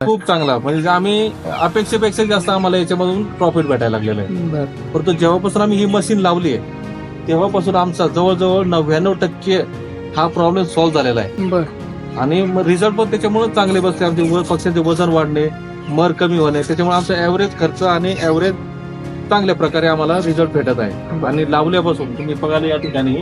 खूप चांगला. म्हणजे आम्ही अपेक्षेपेक्षा जास्त आम्हाला याच्यामधून प्रॉफिट भेटायला लागलेलं आहे. परंतु जेव्हापासून आम्ही ही मशीन लावली आहे तेव्हापासून आमचा जवळजवळ नव्याण्णव टक्के हा प्रॉब्लेम सॉल्व्ह झालेला आहे. आणि रिझल्ट पण त्याच्यामुळे चांगले बसले. आमचे पक्ष्यांचे वजन वाढणे मर कमी होणे त्याच्यामुळे आमचा ऍव्हरेज खर्च आणि ऍव्हरेज चांगल्या प्रकारे आम्हाला रिझल्ट भेटत आहे. आणि लावल्यापासून तुम्ही बघायला या ठिकाणी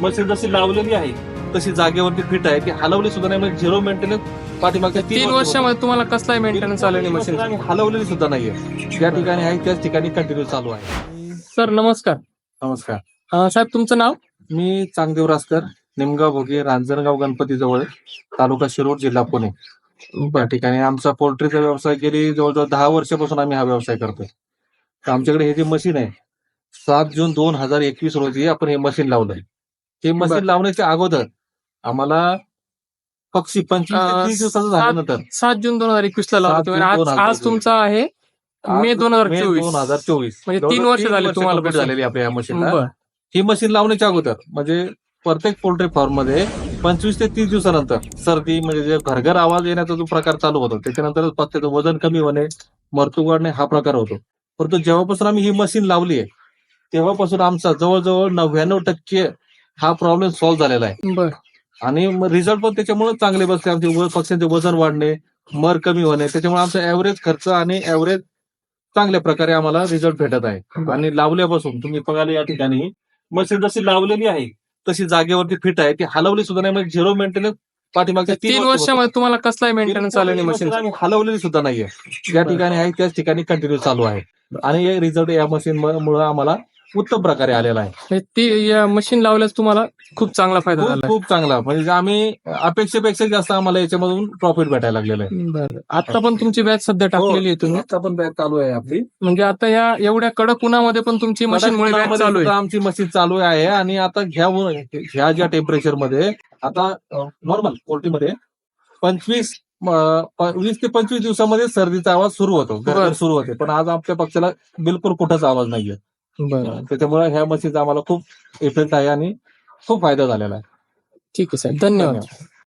मशीन जशी लावलेली आहे तशी जागेवरती फिट आहे ती हलवली सुद्धा नाही म्हणजे झिरो मेंटेनन्स पाठीमागच्या तीन वर्षामध्ये. तुम्हाला कसलाही मेंटेनन्स आलेली मशीन आम्ही हलवलेली सुद्धा नाहीये. ज्या ठिकाणी आहे त्याच ठिकाणी कंटिन्यू चालू आहे. सर नमस्कार. नमस्कार. अं, साहेब तुमचं नाव? मी चांगदेव रासकर निमगाव भोगे रांजणगाव गणपती जवळ तालुका शिरूर जिल्हा पुणे. त्या ठिकाणी आमचा पोल्ट्रीचा व्यवसाय गेली जवळजवळ दहा वर्षापासून आम्ही हा व्यवसाय करतोय. तर आमच्याकडे हे जे मशीन आहे सात जून दोन हजार एकवीस रोजी आपण हे मशीन लावलंय. हे मशीन बरं. लावण्याच्या अगोदर आम्हाला पक्षी पंचवीस तीस दिवसाचं झाल्यानंतर सात जून दोन हजार एकवीस ला लावला सात तुम्ही जून आज 2024. आज तुमचा आहे मे दोन हजार मे चोवीस. दोन हजार चोवीस. म्हणजे तीन वर्ष झाले तुम्हाला complete बसून. झालेली आपल्या या मशीनला बर. ही मशीन लावण्याच्या अगोदर म्हणजे प्रत्येक पोल्ट्री फार्ममध्ये पंचवीस ते तीस दिवसानंतर सर्दी म्हणजे जे घरघर आवाज येण्याचा जो प्रकार चालू होतो त्याच्यानंतर पत्त्याचं वजन कमी होणे मरतू वाढणे हा प्रकार होतो. परंतु जेव्हापासून आम्ही ही मशीन लावली आहे तेव्हापासून आमचा जवळजवळ नव्याण्णव टक्के हा प्रॉब्लेम सॉल्व्ह झालेला आहे. बर. आणि रिझल्ट पण त्याच्यामुळे चांगले बसले. आमचे पक्ष्यांचे वजन वाढणे मर कमी होणे. त्याच्यामुळे आमचा ऍव्हरेज खर्च आणि ऍव्हरेज चांगल्या प्रकारे आम्हाला रिझल्ट भेटत आहे. आणि लावल्यापासून तुम्ही बघायला या ठिकाणी मशीन जशी लावलेली आहे तशी जागेवरती फिट आहे. ती हलवली सुद्धा नाही म्हणजे झिरो मेंटेनन्स पाठीमागच्या तीन वर्षामध्ये तुम्हाला कसलाही मेंटेनन्स आलेली मशीन आम्ही हलवलेली सुद्धा नाहीये. ज्या ठिकाणी आहे त्याच ठिकाणी कंटिन्यू चालू आहे. आणि हे रिझल्ट या मशीन मुळे आम्हाला उत्तम प्रकारे आलेला आहे. म्हणजे ती या मशीन लावल्यास तुम्हाला खूप चांगला फायदा खूप झाला. खूप चांगला. म्हणजे आम्ही अपेक्षेपेक्षा जास्त आम्हाला याच्यामधून प्रॉफिट भेटायला लागलेलं आहे. बर. आता पण तुमची बॅच सध्या टाकलेली आहे तुम्ही. आता पण बॅग चालू आहे आपली. म्हणजे आता या एवढ्या कडक उन्हामध्ये पण तुमची मशीन बॅच चालू आहे. आमची मशीन चालू आहे आणि आता घ्या ह्या ज्या टेम्परेचरमध्ये आता नॉर्मल पोल्ट्रीमध्ये पंचवीस अं, प- वीस ते पंचवीस दिवसामध्ये सर्दीचा आवाज सुरू होतो. बरं. गरगर सुरू होते. पण आज आमच्या पक्षाला बिलकुल कुठंच आवाज नाहीये. बरं. त्याच्यामुळे ह्या मशीनचा आम्हाला खूप इफेक्ट आहे आणि खूप फायदा झालेला आहे. ठीक आहे साहेब. धन्यवाद.